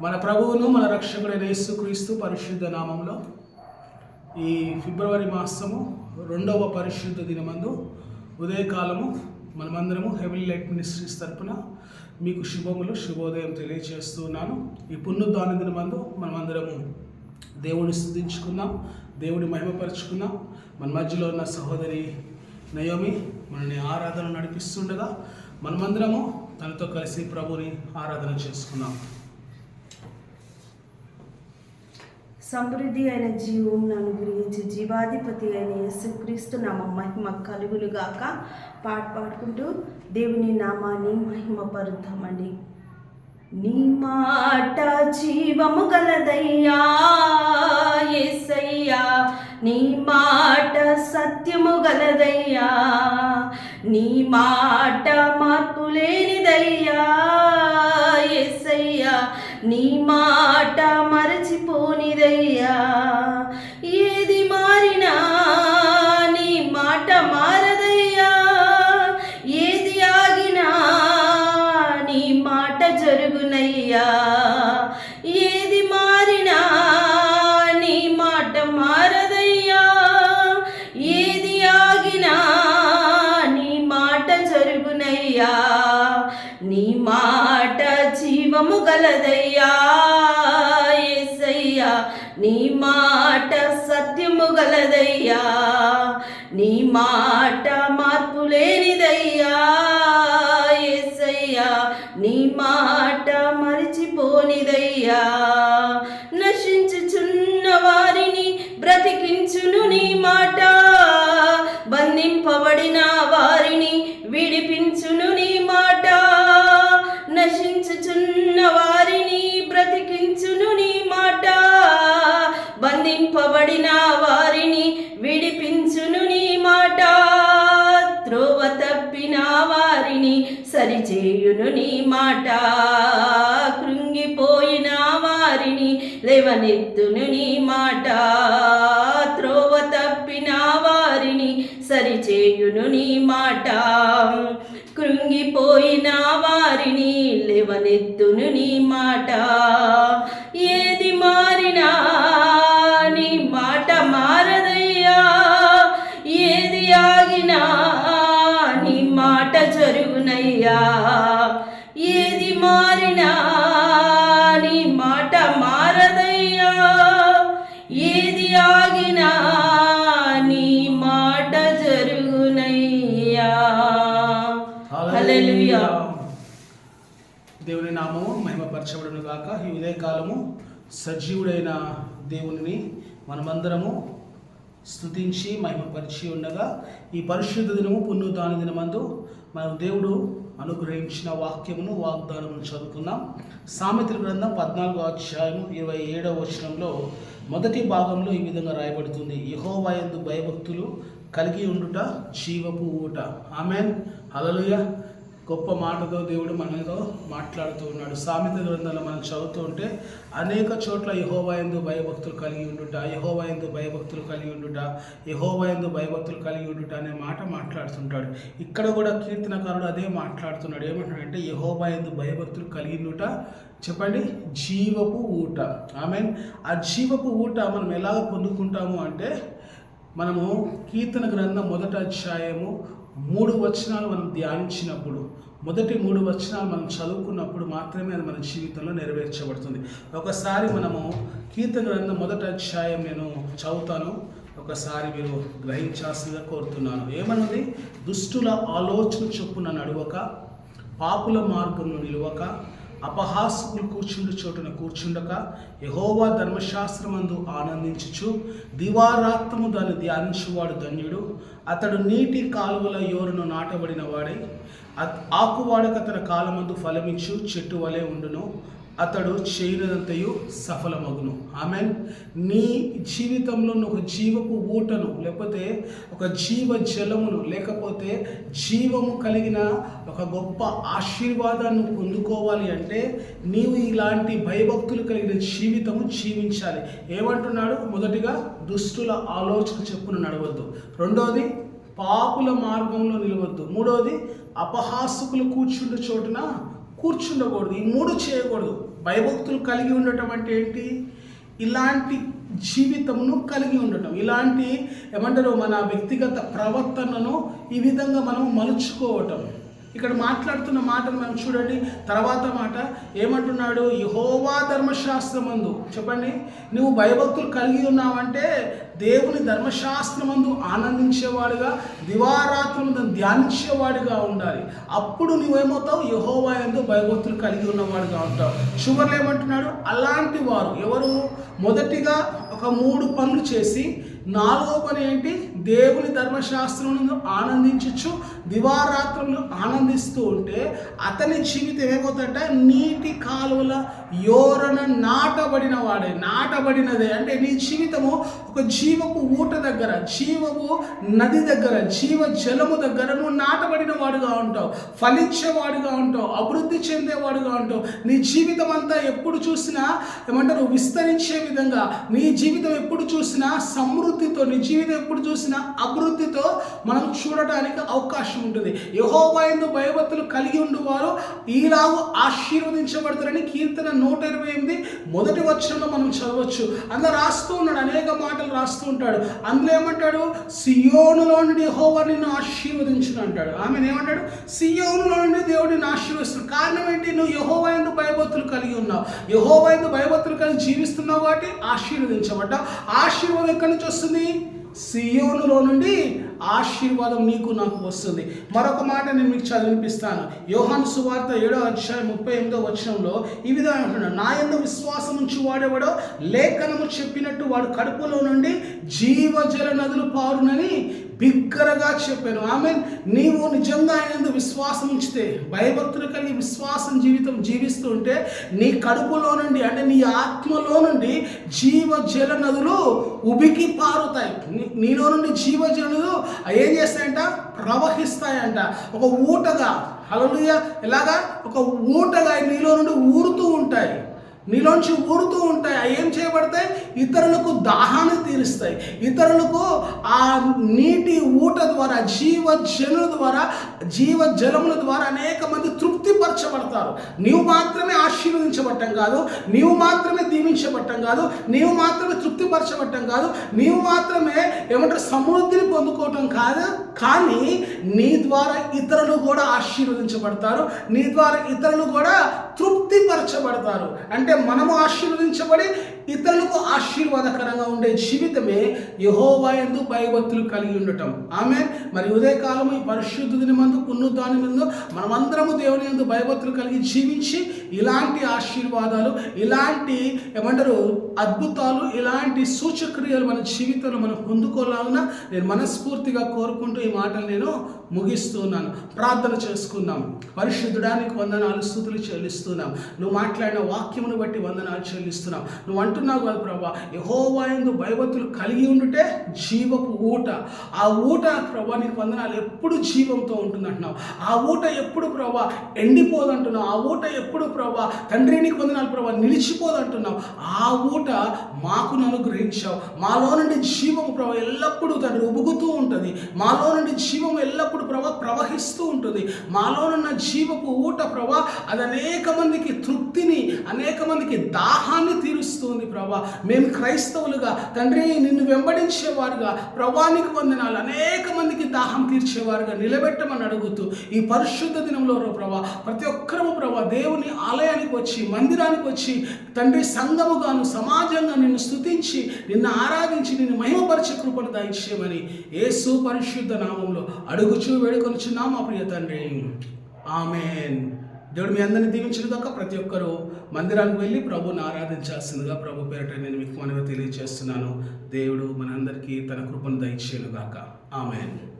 మన ప్రభువును మన రక్షకుడైన యేసుక్రీస్తు పరిశుద్ధ నామంలో ఈ ఫిబ్రవరి మాసము రెండవ పరిశుద్ధ దినమందు ఉదయకాలము మనమందరము హెవీ లైట్ మినిస్ట్రీస్ తరపున మీకు శుభములు శుభోదయం తెలియజేస్తున్నాను ఈ పునరుద్ధాన దినమందు మనమందరము దేవుని స్థుతించుకుందాం దేవుని మహిమపరుచుకుందాం. మన మధ్యలో ఉన్న సహోదరి నయోమి మనల్ని ఆరాధన నడిపిస్తుండగా మనమందరము తనతో కలిసి ప్రభుని ఆరాధన చేసుకున్నాం సమృద్ధి అయిన జీవం అనుగ్రహించి జీవాధిపతి అయిన యేసుక్రీస్తు నామ మహిమ కలుగులుగాక పాట పాడుకుంటూ దేవుని నామాన్ని మహిమపరుద్దామండి. నీ మాట జీవము గలదయ్యా యేసయ్యా నీ మాట సత్యము గలదయ్యా. నీ మాట మార్పు లేనిదయ్యా యేసయ్యా నీ మాట మరచిపోనిదయ్యా. ఏ మాట జీవము గలదయ్యా యేసయ్యా నీ మాట సత్యము గలదయ్యా. నీ మాట మార్పు లేనిదయ్యా యేసయ్యా నీ మాట మరిచిపోనిదయ్యా. బంధింపబడిన వారిని విడిపించును నీ మాట. త్రోవ తప్పిన వారిని సరిచేయును నీ మాట. కృంగిపోయిన వారిని లేవనెత్తును నీ మాట. త్రోవ తప్పిన వారిని సరిచేయును నీ మాట. కృంగిపోయిన వారిని లేవనెత్తును నీ మాట. ఏది మారినా దేవుని నామము మహిమపరచబడును గాక. ఈ ఉదయకాలము సజీవుడైన దేవుని మనమందరము స్తుతించి మహిమపరిచి ఉండగా ఈ పరిశుద్ధ దినము పునరుద్ధాన దినమందు మన దేవుడు అనుగ్రహించిన వాక్యమును వాగ్దానమును చదువుకుందాం సామెతల గ్రంథం పద్నాలుగో అధ్యాయం ఇరవై ఏడవ వచనంలో మొదటి భాగంలో ఈ విధంగా రాయబడుతుంది. యహోవాయందు భయభక్తులు కలిగి ఉండుట జీవపు ఊట. ఆమెన్. హల్లెలూయా. గొప్ప మాటతో దేవుడు మనతో మాట్లాడుతూ ఉన్నాడు. సామెత గ్రంథంలో మనం చదువుతూ ఉంటే అనేక చోట్ల యహోవాయందు భయభక్తులు కలిగి ఉండుట యహోవాయందు భయభక్తులు కలిగి ఉండుట యహోవాయందు భయభక్తులు కలిగి ఉండుట అనే మాట మాట్లాడుతుంటాడు. ఇక్కడ కూడా కీర్తనకారుడు అదే మాట్లాడుతున్నాడు. ఏమంటున్నాడంటే యహోవాయందు భయభక్తులు కలిగి ఉండుట చెప్పండి? జీవపు ఊట. ఐ మీన్ ఆ జీవపు ఊట మనం ఎలా పొందుకుంటాము అంటే మనము కీర్తన గ్రంథం మొదట అధ్యాయము మూడు వచనాలు మనం ధ్యానించినప్పుడు మొదటి మూడు వచనాలు మనం చదువుకున్నప్పుడు మాత్రమే అది మన జీవితంలో నెరవేర్చబడుతుంది. ఒకసారి మనము కీర్తన గ్రంథం మొదటి అధ్యాయం నేను చదువుతాను. ఒకసారి మీరు గ్రహించాల్సిందిగా కోరుతున్నాను. ఏమన్నది? దుష్టుల ఆలోచన చొప్పున నడవక పాపుల మార్గంలో నిలవక అపహాసకులు కూర్చుండు చోటున కూర్చుండక యహోవా ధర్మశాస్త్రమందు ఆనందించుచు దివారాత్మము దాన్ని ధ్యానించువాడు ధన్యుడు. అతడు నీటి కాలువల యోరును నాటబడిన వాడై ఆకువాడక తన కాలమందు ఫలమించు చెట్టు వలె ఉండును. అతడు చేయనంతయు సఫలమగును. ఆమె నీ జీవితంలో ఒక జీవపు ఊటను లేకపోతే ఒక జీవ జలమును లేకపోతే జీవము కలిగిన ఒక గొప్ప ఆశీర్వాదాన్ని పొందుకోవాలి అంటే నీవు ఇలాంటి భయభక్తులు కలిగిన జీవితము జీవించాలి. ఏమంటున్నాడు? మొదటిగా దుష్టుల ఆలోచన చెప్పును నడవద్దు. రెండోది పాపుల మార్గంలో నిలవద్దు. మూడోది అపహాసుకులు కూర్చుండే చోటున కూర్చుండకూడదు ఈ మూడు చేయకూడదు. భయభక్తులు కలిగి ఉండటం అంటే ఏంటి? ఇలాంటి జీవితమును కలిగి ఉండటం. ఇలాంటి ఏమంటారు? మన వ్యక్తిగత ప్రవర్తనను ఈ విధంగా మనం మలుచుకోవటం. ఇక్కడ మాట్లాడుతున్న మాటను మనం చూడండి. తర్వాత మాట ఏమంటున్నాడు? యహోవా ధర్మశాస్త్రమందు. చెప్పండి. నువ్వు భయభక్తులు కలిగి ఉన్నావంటే దేవుని ధర్మశాస్త్రమందు ఆనందించేవాడుగా దివారాత్రులను ధ్యానించేవాడిగా ఉండాలి. అప్పుడు నువ్వేమవుతావు? యహోవా ఎందు భయభక్తులు కలిగి ఉన్నవాడుగా ఉంటావు. షుగర్లు ఏమంటున్నాడు? అలాంటి వారు ఎవరు? మొదటిగా ఒక మూడు పనులు చేసి నాలుగో పని ఏంటి? దేవుని ధర్మశాస్త్రమును ఆనందించచ్చు దివారాత్రులు ఆనందిస్తూ ఉంటే అతని జీవితం ఏమవుతుందంటే? నీటి కాలువల యోరణ నాటబడిన వాడే నాటబడినదే. అంటే నీ జీవితము ఒక జీవపు ఊట దగ్గర జీవపు నది దగ్గర జీవ జలము దగ్గర నువ్వు నాటబడిన వాడుగా ఉంటావు ఫలించేవాడుగా ఉంటావు అభివృద్ధి చెందేవాడుగా ఉంటావు. నీ జీవితం అంతా ఎప్పుడు చూసినా ఏమంటారు విస్తరించే విధంగా. నీ జీవితం ఎప్పుడు చూసినా సమృద్ధితో నీ జీవితం ఎప్పుడు చూసినా అభివృద్ధితో మనం చూడటానికి అవకాశం ఉంటుంది. యహోవాయందు భయభక్తులు కలిగి ఉండేవారు ఈలాగు ఆశీర్వదించబడతారని కీర్తన నూట ఇరవై ఎనిమిది మొదటి వచ్చంలో మనం చదవచ్చు. అందులో రాస్తూ ఉన్నాడు అనేక మాటలు రాస్తూ ఉంటాడు. అందులో ఏమంటాడు? సియోనులో నుండి యహోవా నిన్ను ఆశీర్వదించును అంటాడు. ఆమె ఏమంటాడు? సియోనులో నుండి దేవుడు నిన్ను ఆశీర్వదిస్తున్నాడు. కారణం ఏంటి? నువ్వు యహోవా భయభక్తులు కలిగి ఉన్నావు. యహోవా ఎందు భయభక్తులు కలిగి జీవిస్తున్నావు కాబట్టి ఆశీర్వదించబడ్డా ఆశీర్వాదం ఎక్కడి నుంచి వస్తుంది? సియోనులో నుండి ఆశీర్వాదం నీకు నాకు వస్తుంది. మరొక మాట నేను మీకు చదివినిపిస్తాను యోహాను సువార్త ఏడో అధ్యాయం ముప్పై ఎనిమిదో వచనంలో ఈ విధంగా అంటున్నాడు. నా ఎందు విశ్వాసం ఉంచి వాడేవాడో లేఖనము చెప్పినట్టు వాడు కడుపులో నుండి జీవజల నదులు పారునని బిగ్గరగా చెప్పాను. ఆమె నీవు నిజంగా ఆయన విశ్వాసం ఉంచితే భయభక్తులు కలిగి విశ్వాసం జీవితం జీవిస్తుంటే నీ కడుపులో నుండి అంటే నీ ఆత్మలో నుండి జీవజల నదులు ఉబికి పారుతాయి. నీలో నుండి జీవజనులు ఏం చేస్తాయంట? ప్రవహిస్తాయంట. ఒక ఊటగా. హల్లెలూయా. ఎలాగా? ఒక ఊటగా నీలో నుండి ఊరుతూ ఉంటాయి. నీలోంచి ఊరుతూ ఉంటాయి. అవి ఏం చేయబడతాయి? ఇతరులకు దాహాన్ని తీరుస్తాయి. ఇతరులకు ఆ నీటి ఊట ద్వారా జీవ జనుల ద్వారా జీవ జలముల ద్వారా అనేక మంది పరచబడతారు నీవు మాత్రమే ఆశీర్వదించబట్టం కాదు నీవు మాత్రమే దీవించబట్టం కాదు నీవు మాత్రమే తృప్తిపరచబట్టం కాదు నీవు మాత్రమే ఏమంటారు సమృద్ధిని పొందుకోవటం కాదు. కానీ నీ ద్వారా ఇతరులు కూడా ఆశీర్వదించబడతారు నీ ద్వారా ఇతరులు కూడా తృప్తిపరచబడతారు. అంటే మనము ఆశీర్వదించబడి ఇతరులకు ఆశీర్వాదకరంగా ఉండే జీవితమే యహోవా ఎందు భయభక్తులు కలిగి ఉండటం. ఆమె మరి ఉదయకాలం ఈ పరిశుద్ధ దినమందు పునరుద్ధాని ముందు మనమందరము దేవుని ఎందు భయభక్తులు కలిగి జీవించి ఇలాంటి ఆశీర్వాదాలు ఇలాంటి ఏమంటారు అద్భుతాలు ఇలాంటి సూచక్రియలు మన జీవితంలో మనం పొందుకోలాగున నేను మనస్ఫూర్తిగా కోరుకుంటూ ఈ మాటలు నేను ముగిస్తున్నాను. ప్రార్థన చేసుకుందాం. పరిశుద్ధుడానికి వందనాలు స్థుతులు చెల్లిస్తున్నాం. నువ్వు మాట్లాడిన వాక్యమును బట్టి వందనాలు చెల్లిస్తున్నాం. నువ్వు అంటున్నావు కదా ప్రభా యహోవాయందు భయభక్తులు కలిగి ఉండుటే జీవపు ఊట. ఆ ఊట ప్రభా నీకు వందనాలు ఎప్పుడు జీవంతో ఉంటుంది అంటున్నావు ఆ ఊట ఎప్పుడు ప్రభా ఎండిపోదు అంటున్నావు ఆ ఊట ఎప్పుడు ప్రభా తండ్రి నీకు వందనాలు ప్రభా నిలిచిపోదు అంటున్నావు ఆ ఊట మాకు అనుగ్రహించావు. మాలో నుండి జీవము ప్రభా ఎల్లప్పుడూ తండ్రి ఉబుగుతూ ఉంటుంది. మాలో నుండి జీవం ఎల్లప్పుడూ ప్రభా ప్రవహిస్తూ ఉంటుంది. మాలోనున్న జీవపు ఊట ప్రభా అది అనేక మందికి తృప్తిని అనేక మందికి దాహాన్ని తీరుస్తుంది ప్రభా. మేము క్రైస్తవులుగా తండ్రి నిన్ను వెంబడించేవారుగా ప్రభానికి వందనాలు అనేక మందికి దాహం తీర్చేవారుగా నిలబెట్టమని అడుగుతూ ఈ పరిశుద్ధ దినంలో ప్రభా ప్రతి ఒక్కరము ప్రభా దేవుని ఆలయానికి వచ్చి మందిరానికి వచ్చి తండ్రి సంఘముగాను సమాజంగా నిన్ను స్తుతించి నిన్ను ఆరాధించి నిన్ను మహిమపరిచే కృపను దయచేయమని ఏసు పరిశుద్ధ నామంలో అడుగుచూ వేడుకొనిచున్నాం మా ప్రియ తండ్రి. ఆమెన్. దేవుడు మీ అందరిని దీవించిన దాకా ప్రతి ఒక్కరూ మందిరానికి వెళ్ళి ప్రభుని ఆరాధించాల్సిందిగా ప్రభు పేరట నేను మీకు మనవి తెలియజేస్తున్నాను. దేవుడు మనందరికీ తన కృపను దయచేయను గాక ఆమెన్.